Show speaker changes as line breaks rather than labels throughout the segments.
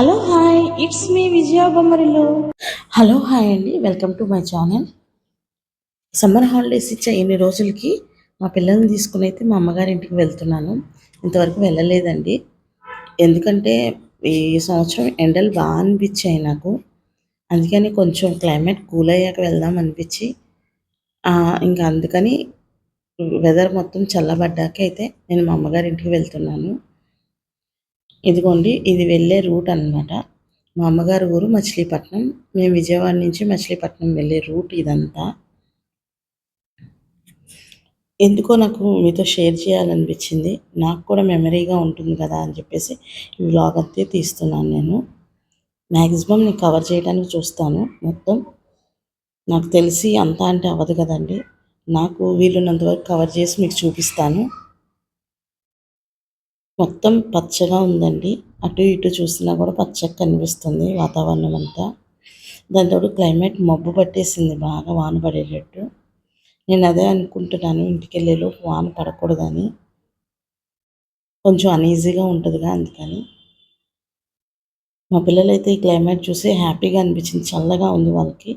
Hello hi it's me Vijaya బొమ్మరిలో hello hi అండి welcome to my channel. Summer holidays ఇచ్చే ఎన్ని రోజులకి మా పిల్లల్ని తీసుకుని అయితే మా అమ్మగారి ఇంటికి వెళ్తున్నాను. ఇంతవరకు వెళ్ళలేదండి. ఎందుకంటే ఈ సంవత్సరం ఎండలు బాగా అనిపించాయి నాకు. అందుకని కొంచెం క్లైమేట్ కూల్ అయ్యాక వెళ్దాం అనిపించి ఇంకా అందుకని వెదర్ మొత్తం చల్లబడ్డాక అయితే నేను మా అమ్మగారి ఇంటికి వెళ్తున్నాను. ఇదిగోండి ఇది వెళ్ళే రూట్ అన్నమాట. మా అమ్మగారి ఊరు మచిలీపట్నం. మేము విజయవాడ నుంచి మచిలీపట్నం వెళ్ళే రూట్ ఇదంతా. ఎందుకో నాకు మీతో షేర్ చేయాలనిపించింది. నాకు కూడా మెమరీగా ఉంటుంది కదా అని చెప్పేసి ఈ వ్లాగ్ అంతే తీస్తున్నాను నేను. మ్యాక్సిమం నేను కవర్ చేయడానికి చూస్తాను మొత్తం. నాకు తెలిసి అంతా అంటే అవ్వదు కదండి. నాకు వీలున్నంత వరకు కవర్ చేసి మీకు చూపిస్తాను. మొత్తం పచ్చగా ఉందండి. అటు ఇటు చూసినా కూడా పచ్చగా కనిపిస్తుంది వాతావరణం అంతా. దాంతో క్లైమేట్ మబ్బు పట్టేసింది బాగా వాన పడేటట్టు. నేను అదే అనుకుంటున్నాను ఇంటికి వెళ్ళేలోపు వాన పడకూడదని. కొంచెం అనీజీగా ఉంటుందిగా అందుకని. మా పిల్లలైతే ఈ క్లైమేట్ చూసి హ్యాపీగా అనిపించింది చల్లగా ఉంది వాళ్ళకి.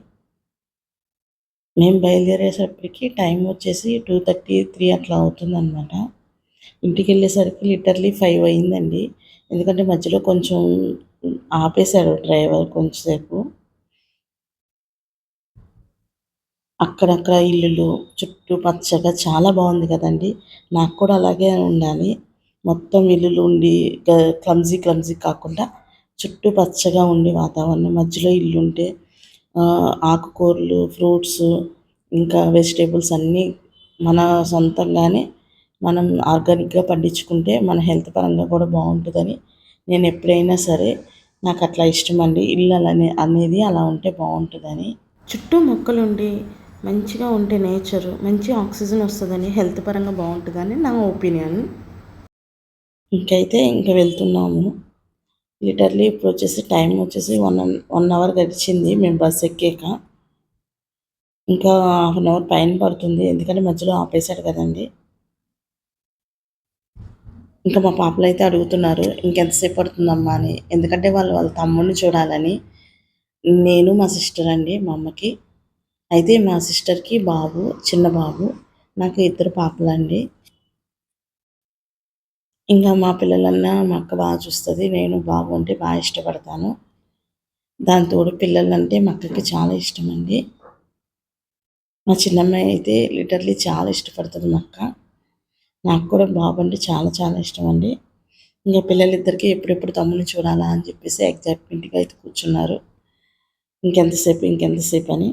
మేము బయలుదేరేసరికి టైం వచ్చేసి టూ థర్టీ త్రీ అట్లా అవుతుందన్నమాట. ఇంటికి వెళ్ళేసరికి లిటర్లీ ఫైవ్ అయిందండి. ఎందుకంటే మధ్యలో కొంచెం ఆపేశాడు డ్రైవర్ కొంచెంసేపు. అక్కడక్కడ ఇల్లులు చుట్టూ పచ్చగా చాలా బాగుంది కదండి. నాకు కూడా అలాగే ఉండాలి. మొత్తం ఇల్లులు ఉండి క్లమ్జీ క్లమ్జీ కాకుండా చుట్టూ పచ్చగా ఉండి వాతావరణం మధ్యలో ఇల్లు ఉంటే ఆకుకూరలు ఫ్రూట్స్ ఇంకా వెజిటేబుల్స్ అన్నీ మన సొంతంగానే మనం ఆర్గానిక్గా పండించుకుంటే మన హెల్త్ పరంగా కూడా బాగుంటుందని నేను ఎప్పుడైనా సరే నాకు అట్లా ఇష్టం అండి ఇల్లు అలానే అనేది అలా ఉంటే బాగుంటుందని. చుట్టూ మొక్కలుండి మంచిగా ఉంటే నేచర్ మంచి ఆక్సిజన్ వస్తుందని హెల్త్ పరంగా బాగుంటుందని నా ఒపీనియన్. ఇంకైతే ఇంకా వెళ్తున్నాము. లిటర్లీ ఇప్పుడు వచ్చేసి టైం వచ్చేసి వన్ వన్ అవర్ గడిచింది. మేము బస్ ఎక్కాక ఇంకా హాఫ్ అన్ అవర్ పైన పడుతుంది. ఎందుకంటే మధ్యలో ఆపేశాడు కదండి. ఇంకా మా పాపలు అయితే అడుగుతున్నారు ఇంకెంతసేపు పడుతుందమ్మా అని. ఎందుకంటే వాళ్ళు వాళ్ళ తమ్ముడిని చూడాలని. నేను మా సిస్టర్ అండి మా అమ్మకి. అయితే మా సిస్టర్కి బాబు చిన్న బాబు నాకు ఇద్దరు పాపలండి. ఇంకా మా పిల్లలన్నా మా అక్క బాగా చూస్తుంది నేను బాబు అంటే బాగా ఇష్టపడతాను. దాంతో పిల్లలంటే మా అక్కకి చాలా ఇష్టం అండి మా చిన్నమ్మాయి అయితే లిటర్లీ చాలా ఇష్టపడుతుంది మా అక్క. నాకు కూడా బాబు అంటే చాలా చాలా ఇష్టం అండి ఇంకా పిల్లలిద్దరికీ ఎప్పుడెప్పుడు తమ్ముని చూడాలా అని చెప్పేసి ఎగ్జైట్మెంట్గా అయితే కూర్చున్నారు. ఇంకెంతసేపు ఇంకెంతసేపు అని.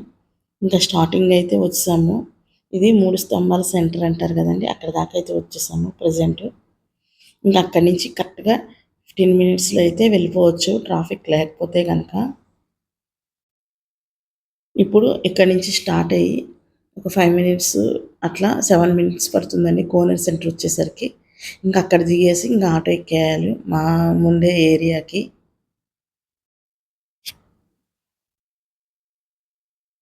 ఇంకా స్టార్టింగ్ అయితే వచ్చాము ఇది మూడు స్తంభాల సెంటర్ అంటారు కదండి అక్కడ దాకా అయితే వచ్చేసాము ప్రజెంట్. ఇంకా అక్కడి నుంచి కరెక్ట్గా ఫిఫ్టీన్ మినిట్స్లో అయితే వెళ్ళిపోవచ్చు ట్రాఫిక్ లేకపోతే కనుక ఇప్పుడు ఇక్కడి నుంచి స్టార్ట్ అయ్యి ఒక ఫైవ్ మినిట్స్ అట్లా సెవెన్ మినిట్స్ పడుతుందండి. కోనర్ సెంటర్ వచ్చేసరికి. ఇంకా అక్కడ దిగేసి ఇంకా ఆటో ఎక్కేయాలి. మా ముందే ఏరియాకి.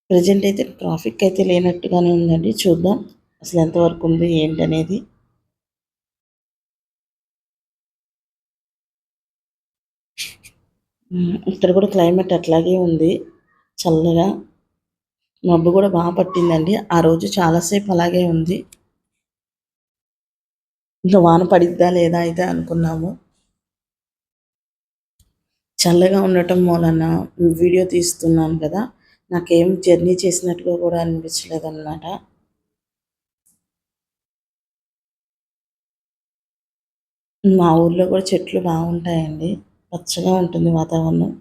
ప్రజెంట్ అయితే ట్రాఫిక్ అయితే లేనట్టుగానే ఉందండి. చూద్దాం అసలు ఎంతవరకు ఉంది ఏంటనేది ఇక్కడ కూడా క్లైమేట్ అట్లాగే ఉంది. చల్లగా. మబ్బు కూడా బాగా పట్టిందండి. ఆ రోజు చాలాసేపు అలాగే ఉంది. ఇంకా వాన పడిద్దా లేదా అయితే అనుకున్నాము. చల్లగా ఉండటం మూలన వీడియో తీస్తున్నాను కదా నాకేం జర్నీ చేసినట్టుగా కూడా అనిపించలేదు అన్నమాట మా ఊర్లో కూడా చెట్లు బాగుంటాయండి. పచ్చగా ఉంటుంది వాతావరణం.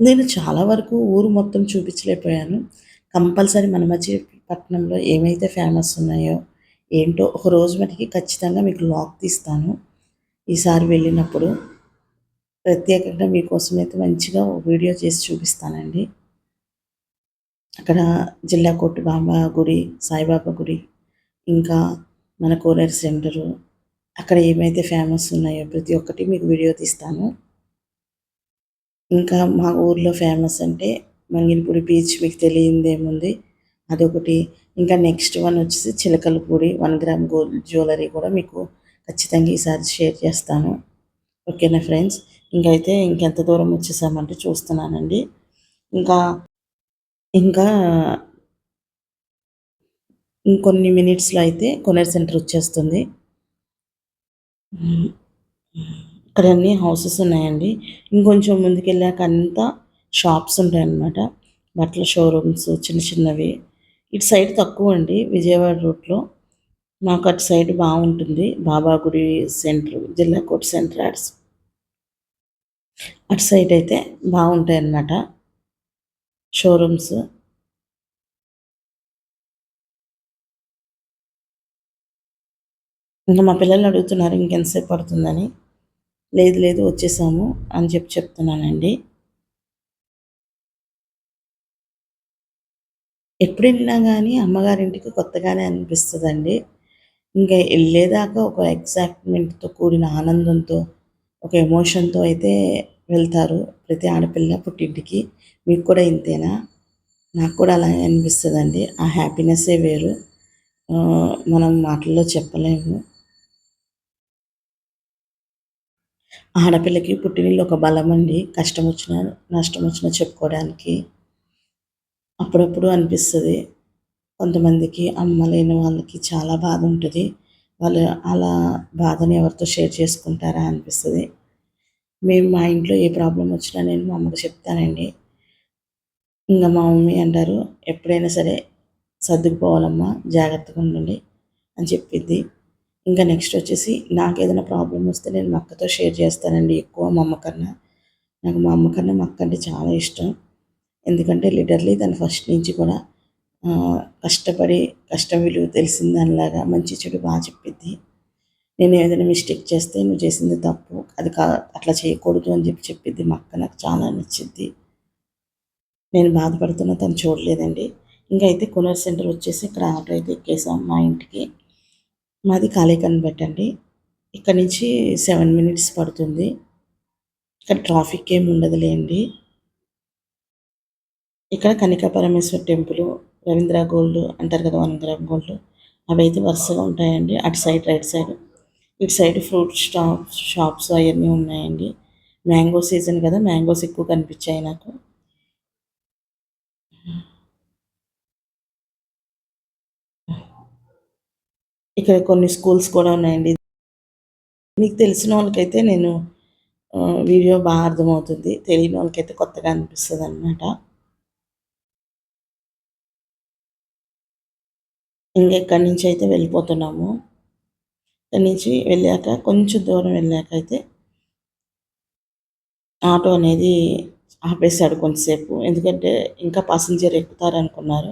నేను చాలా వరకు ఊరు మొత్తం చూపించలేకపోయాను. కంపల్సరీ మన పట్టణంలో ఏమైతే ఫేమస్ ఉన్నాయో ఏంటో ఒక రోజు మటుకి ఖచ్చితంగా మీకు లాక్ తీస్తాను. ఈసారి వెళ్ళినప్పుడు ప్రత్యేకంగా మీకోసం అయితే మంచిగా వీడియో చేసి చూపిస్తానండి. అక్కడ జిల్లా కోర్టు బాబా గుడి సాయిబాబా గుడి ఇంకా మన కోనేరు సెంటరు అక్కడ ఏమైతే ఫేమస్ ఉన్నాయో ప్రతి ఒక్కటి మీకు వీడియో తీస్తాను. ఇంకా మా ఊర్లో ఫేమస్ అంటే మంగినపూడి బీచ్ మీకు తెలియందేముంది? అదొకటి. ఇంకా నెక్స్ట్ వన్ వచ్చేసి Chilakalapudi one gram gold jewellery కూడా మీకు ఖచ్చితంగా ఈసారి షేర్ చేస్తాను. ఓకేనా ఫ్రెండ్స్ ఇంకైతే ఇంకెంత దూరం వచ్చేసామంటే చూస్తున్నానండి. ఇంకా ఇంకా ఇంకొన్ని మినిట్స్లో అయితే కొనర్ సెంటర్ వచ్చేస్తుంది. ఇక్కడ అన్ని హౌసెస్ ఉన్నాయండి. ఇంకొంచెం ముందుకెళ్ళాక అంతా షాప్స్ ఉంటాయన్నమాట. బట్టల షోరూమ్స్ చిన్న చిన్నవి. ఇటు సైడ్ తక్కువ అండి విజయవాడ రూట్లో. మాకు అటు సైడ్ బాగుంటుంది. బాబాగుడి సెంటర్ జిల్లా కోర్ట్ సెంటర్ యాడ్స్. అటు సైడ్ అయితే బాగుంటాయి అన్నమాట షోరూమ్స్. ఇంకా మా పిల్లలు అడుగుతున్నారు ఇంకెంతసేపు పడుతుందని. లేదు లేదు వచ్చేసాము అని చెప్పి చెప్తున్నానండి. ఎప్పుడు వెళ్ళినా కానీ అమ్మగారింటికి కొత్తగానే అనిపిస్తుందండి. ఇంకా వెళ్ళేదాకా ఒక ఎగ్జైట్మెంట్తో కూడిన ఆనందంతో ఒక ఎమోషన్తో అయితే వెళ్తారు ప్రతి ఆడపిల్ల పుట్టింటికి. మీకు కూడా ఇంతేనా? నాకు కూడా అలాగే అనిపిస్తుందండి. ఆ హ్యాపీనెస్సే వేరు. మనం మాటల్లో చెప్పలేము. ఆడపిల్లకి పుట్టినీళ్ళు ఒక బలం అండి కష్టం వచ్చినా నష్టం వచ్చినా చెప్పుకోవడానికి అప్పుడప్పుడు అనిపిస్తుంది. కొంతమందికి అమ్మ లేని వాళ్ళకి చాలా బాధ ఉంటుంది వాళ్ళు అలా బాధని ఎవరితో షేర్ చేసుకుంటారా అనిపిస్తుంది. మేము మా ఇంట్లో ఏ ప్రాబ్లం వచ్చినా నేను మా అమ్మకి చెప్తానండి. ఇంకా మా మమ్మీ అంటారు ఎప్పుడైనా సరే సర్దుకుపోవాలమ్మా జాగ్రత్తగా ఉండండి అని చెప్పింది. ఇంకా నెక్స్ట్ వచ్చేసి నాకు ఏదైనా ప్రాబ్లం వస్తే నేను మా అక్కతో షేర్ చేస్తానండి ఎక్కువ మా అమ్మ కన్నా. నాకు మా అమ్మ కన్నా మా అక్క అంటే చాలా ఇష్టం. ఎందుకంటే లిటర్లీ తను ఫస్ట్ నుంచి కూడా కష్టపడి కష్టం విలువ తెలిసిన దానిలాగా మంచి చెడు బాగా చెప్పిద్ది. నేను ఏదైనా మిస్టేక్ చేస్తే నువ్వు చేసింది తప్పు అది కా అట్లా చేయకూడదు అని చెప్పి చెప్పిద్ది మా అక్క నాకు చాలా నచ్చింది నేను బాధపడుతున్నా తను చూడలేదండి. ఇంకా అయితే కునర్ సెంటర్ వచ్చేసి ఇక్కడ ఆటో అయితే ఎక్కేసాం మా ఇంటికి. మాది ఖాళీ పెట్టండి ఇక్కడ నుంచి సెవెన్ మినిట్స్ పడుతుంది. ఇక్కడ ట్రాఫిక్ ఏమి ఉండదులేండి. ఇక్కడ కనికాపరమేశ్వర్ టెంపుల్ రవీంద్ర గోల్డ్ అంటారు కదా వన్ గ్రామ్ గోల్డ్ అవి అయితే వరుసగా ఉంటాయండి. అటు సైడ్ రైట్ సైడ్. ఇటు సైడ్ ఫ్రూట్ స్టాప్స్ షాప్స్ అవన్నీ ఉన్నాయండి. మ్యాంగో సీజన్ కదా మ్యాంగోస్ ఎక్కువ కనిపించాయి నాకు. ఇక్కడ కొన్ని స్కూల్స్ కూడా ఉన్నాయండి. మీకు తెలిసిన వాళ్ళకైతే నేను వీడియో బాగా అర్థమవుతుంది. తెలియని వాళ్ళకైతే కొత్తగా అనిపిస్తుంది అనమాట ఇంకెక్కడి నుంచి అయితే వెళ్ళిపోతున్నాము. ఇక్కడి నుంచి వెళ్ళాక కొంచెం దూరం వెళ్ళాక అయితే ఆటో అనేది ఆపేశాడు కొంతసేపు. ఎందుకంటే ఇంకా పాసింజర్ ఎక్కుతారు అనుకున్నారు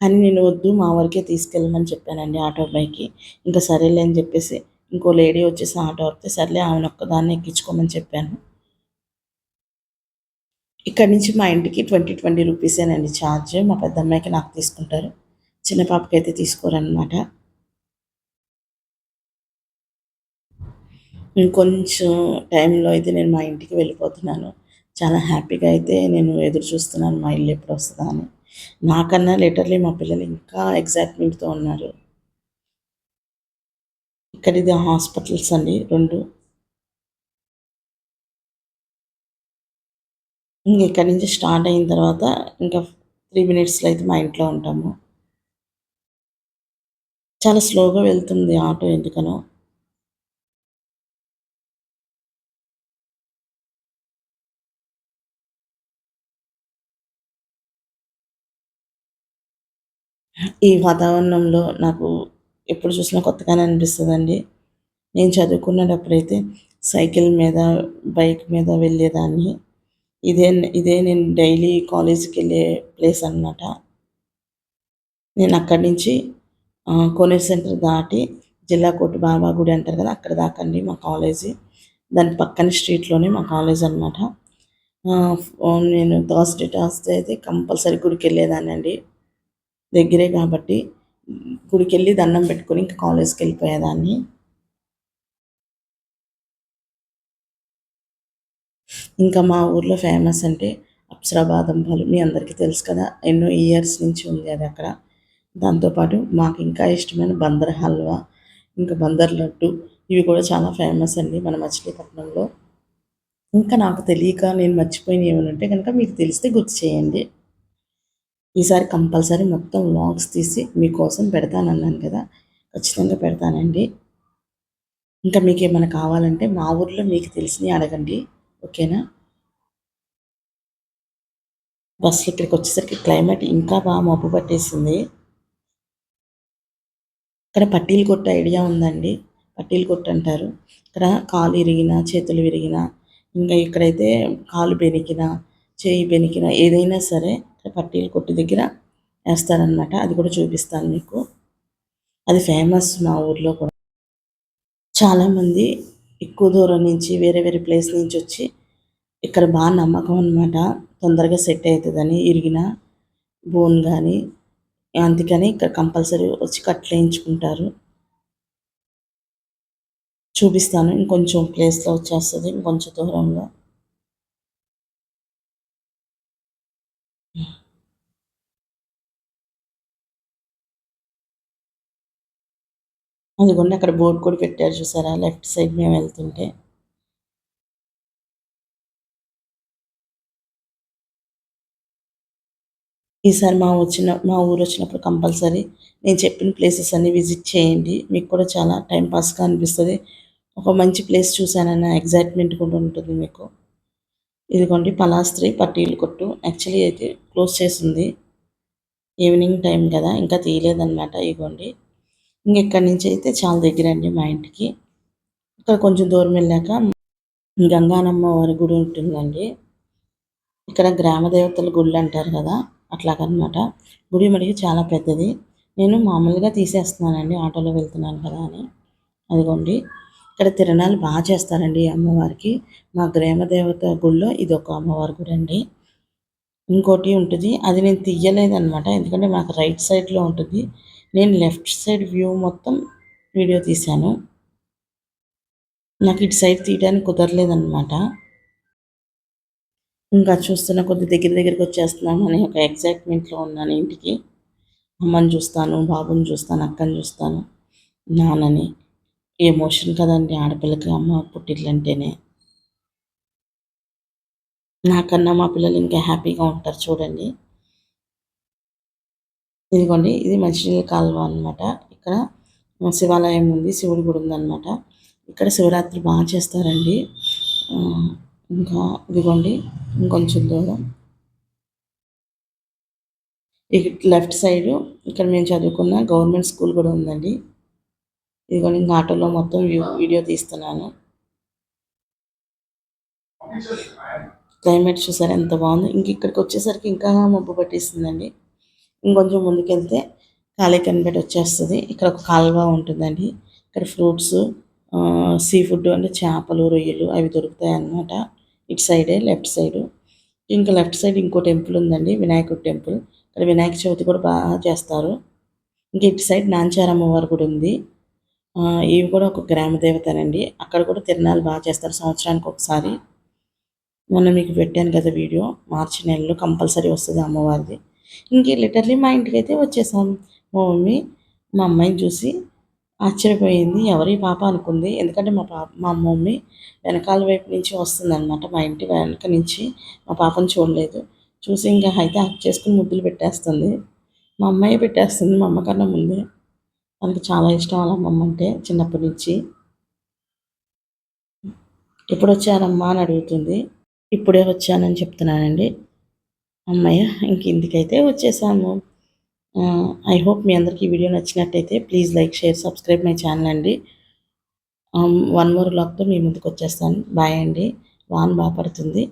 కానీ నేను వద్దు మా వరకే తీసుకెళ్ళమని చెప్పానండి ఆటో అబ్బాయికి. ఇంకా సరేలే అని చెప్పేసి ఇంకో లేడీ వచ్చేసి ఆటో వస్తే సర్లే ఆమెను ఒక్కదాన్ని ఎక్కించుకోమని చెప్పాను. ఇక్కడి నుంచి మా ఇంటికి ట్వంటీ ట్వంటీ రూపీసేనండి ఛార్జ్. మా పెద్ద అమ్మాయికి నాకు తీసుకుంటారు. చిన్న పాపకి అయితే తీసుకోరనమాట ఇంకొంచెం టైంలో అయితే నేను మా ఇంటికి వెళ్ళిపోతున్నాను. చాలా హ్యాపీగా అయితే నేను ఎదురు చూస్తున్నాను మా ఇల్లు ఎప్పుడు వస్తుందా అని. నాకన్నా లిటర్లీ మా పిల్లలు ఇంకా ఎగ్జైట్మెంట్తో ఉన్నారు. ఇక్కడ ఇది హాస్పిటల్స్ అండి రెండు. ఇంక ఇక్కడి నుంచి స్టార్ట్ అయిన తర్వాత ఇంకా త్రీ మినిట్స్లో అయితే మా ఇంట్లో ఉంటాము. చాలా స్లోగా వెళ్తుంది ఆటో ఎందుకనో. ఈ వాతావరణంలో నాకు ఎప్పుడు చూసినా కొత్తగానే అనిపిస్తుందండి. నేను చదువుకునేటప్పుడైతే సైకిల్ మీద బైక్ మీద వెళ్ళేదాన్ని. ఇదే ఇదే నేను డైలీ కాలేజీకి వెళ్ళే ప్లేస్ అనమాట నేను అక్కడి నుంచి కోనేరు సెంటర్ దాటి జిల్లా కోటి బాబా గుడి అంటారు కదా అక్కడ దాకండి మా కాలేజీ. దాని పక్కన స్ట్రీట్లోనే మా కాలేజ్ అనమాట నేను థర్స్డే థర్స్డే అయితే కంపల్సరీ గుడికి వెళ్ళేదాన్ని అండి దగ్గరే కాబట్టి గుడికి వెళ్ళి దండం పెట్టుకొని ఇంకా కాలేజ్కి వెళ్ళిపోయేదాన్ని. ఇంకా మా ఊర్లో ఫేమస్ అంటే అప్సరా బాదం పాలు. మీ అందరికీ తెలుసు కదా ఎన్నో ఇయర్స్ నుంచి ఉంది అది అక్కడ. దాంతోపాటు మాకు ఇంకా ఇష్టమైన బందర్ హల్వా ఇంకా బందర్ లడ్డు ఇవి కూడా చాలా ఫేమస్ అండి మన మచిలీపట్నంలో. ఇంకా నాకు తెలియక నేను మర్చిపోయిన ఏమైనా ఉంటే కనుక మీకు తెలిస్తే గుర్తు చేయండి. ఈసారి కంపల్సరీ మొత్తం లాగ్స్ తీసి మీకోసం పెడతానన్నాను కదా. ఖచ్చితంగా పెడతానండి. ఇంకా మీకు ఏమైనా కావాలంటే మా ఊర్లో మీకు తెలిసినవి అడగండి. ఓకేనా? బస్సులు ఇక్కడికి వచ్చేసరికి క్లైమేట్ ఇంకా బాగా మబ్బు పట్టేసింది. ఇక్కడ పట్టీలు కొట్ట ఐడియా ఉందండి. పట్టీలు కొట్టు అంటారు ఇక్కడ కాలు ఇరిగిన చేతులు విరిగిన ఇంకా ఇక్కడైతే కాలు బెనికిన చేయి బెనికిన ఏదైనా సరే పట్టీలు కొట్టు దగ్గర వేస్తారనమాట అది కూడా చూపిస్తాను మీకు. అది ఫేమస్ మా ఊర్లో కూడా. చాలామంది ఎక్కువ దూరం నుంచి వేరే వేరే ప్లేస్ నుంచి వచ్చి ఇక్కడ బాగా నమ్మకం అనమాట తొందరగా సెట్ అవుతుందని ఇరిగిన బోన్ కానీ అందుకని ఇక్కడ కంపల్సరీ వచ్చి కట్లేయించుకుంటారు చూపిస్తాను. ఇంకొంచెం ప్లేస్లో వచ్చేస్తుంది. ఇంకొంచెం దూరంలో. అదిగోండి అక్కడ బోర్డు కూడా పెట్టారు చూసారా? లెఫ్ట్ సైడ్ మేము వెళ్తుంటే. ఈసారి మా వచ్చిన మా ఊరు వచ్చినప్పుడు కంపల్సరీ నేను చెప్పిన ప్లేసెస్ అన్నీ విజిట్ చేయండి. మీకు కూడా చాలా టైం పాస్గా అనిపిస్తుంది. ఒక మంచి ప్లేస్ చూశానన్న ఎగ్జైట్మెంట్ కూడా ఉంటుంది మీకు. ఇదిగోండి పలాస్త్రి పట్టీలు కొట్టు యాక్చువల్లీ అయితే క్లోజ్ చేసింది. ఈవినింగ్ టైం కదా ఇంకా తీయలేదన్నమాట ఇదిగోండి. ఇంకెక్కడి నుంచి అయితే చాలా దగ్గర అండి మా ఇంటికి. ఇక్కడ కొంచెం దూరం వెళ్ళాక గంగానమ్మ వారి గుడి ఉంటుందండి. ఇక్కడ గ్రామ దేవతల గుళ్ళు అంటారు కదా అట్లాగనమాట. గుడి మడికి చాలా పెద్దది. నేను మామూలుగా తీసేస్తున్నానండి ఆటోలో వెళ్తున్నాను కదా అని. అదిగోండి ఇక్కడ తిరణాలు బాగా చేస్తారండి అమ్మవారికి. మా గ్రామ దేవత గుళ్ళో ఇది ఒక అమ్మవారి గుడి అండి. ఇంకోటి ఉంటుంది అది నేను తీయలేదన్నమాట ఎందుకంటే మాకు రైట్ సైడ్లో ఉంటుంది. నేను లెఫ్ట్ సైడ్ వ్యూ మొత్తం వీడియో తీశాను. నాకు ఇటు సైడ్ తీయడానికి కుదరలేదన్నమాట. ఇంకా చూస్తున్న కొద్ది దగ్గర దగ్గరికి వచ్చేస్తున్నాను అని ఒక ఎగ్జైట్మెంట్లో ఉన్నాను ఇంటికి. అమ్మని చూస్తాను బాబుని చూస్తాను అక్కని చూస్తాను. నాన్నని. ఎమోషన్ కదండి ఆడపిల్లకి అమ్మ పుట్టిల్లంటేనే. నాకన్నా మా పిల్లలు ఇంకా హ్యాపీగా ఉంటారు చూడండి. ఇదిగోండి ఇది మంచినీళ్ళ కాలువ అనమాట ఇక్కడ శివాలయం ఉంది శివుడి గుడి ఉందన్నమాట. ఇక్కడ శివరాత్రి బాగా చేస్తారండి. ఇంకా ఇదిగోండి ఇంకొంచెం దూరం. లెఫ్ట్ సైడ్ ఇక్కడ మేము చదువుకున్న గవర్నమెంట్ స్కూల్ కూడా ఉందండి. ఇదిగోండి ఇంకా ఆటోలో మొత్తం వీడియో తీస్తున్నాను. క్లైమేట్ చూసారు ఎంత బాగుంది. ఇంక ఇక్కడికి వచ్చేసరికి ఇంకా మబ్బు పట్టేసిందండి. ఇంకొంచెం ముందుకెళ్తే ఖాళీ వచ్చేస్తుంది. ఇక్కడ ఒక కాలువ ఉంటుందండి. ఇక్కడ ఫ్రూట్స్ సీ ఫుడ్ అంటే చేపలు రొయ్యలు అవి దొరుకుతాయి అన్నమాట ఇటు సైడే లెఫ్ట్ సైడ్. ఇంకా లెఫ్ట్ సైడ్ ఇంకో టెంపుల్ ఉందండి వినాయకుడి టెంపుల్. ఇక్కడ వినాయక చవితి కూడా బాగా చేస్తారు. ఇంకా ఇటు సైడ్ నాంచారమ్మ వారు కూడా ఉంది. ఇవి కూడా ఒక గ్రామ దేవతనండి అక్కడ కూడా తిరణాలు బాగా చేస్తారు సంవత్సరానికి ఒకసారి. మొన్న మీకు పెట్టాను కదా వీడియో. మార్చి నెలలో కంపల్సరీ వస్తుంది అమ్మవారిది. ఇంక లిటర్లీ మా ఇంటికి అయితే వచ్చేసాం. మా మమ్మీ మా అమ్మాయిని చూసి ఆశ్చర్యపోయింది. ఎవరి పాప అనుకుంది. ఎందుకంటే మా పాప మా మమ్మీ వెనకాల వైపు నుంచి వస్తుందన్నమాట. మా ఇంటి వెనక నుంచి మా పాపను చూడలేదు. చూసి ఇంకా అయితే హక్ చేసుకుని ముద్దులు పెట్టేస్తుంది. మా అమ్మాయి పెట్టేస్తుంది. మా అమ్మ కన్నా ముందే. తనకు చాలా ఇష్టం వాళ్ళ అమ్మమ్మ అంటే చిన్నప్పటి నుంచి. ఎప్పుడు వచ్చారమ్మా అని అడుగుతుంది. ఇప్పుడే వచ్చానని చెప్తున్నానండి. అమ్మయ్య ఇంక ఇందుకైతే వచ్చేసాము. ఐ హోప్ మీ అందరికీ ఈ వీడియో నచ్చినట్టయితే please like share subscribe my channel అండి. వన్ మోర్ లాక్తో మీ ముందుకు వచ్చేస్తాను బాయ్ అండి. వాన్ బాగా పడుతుంది.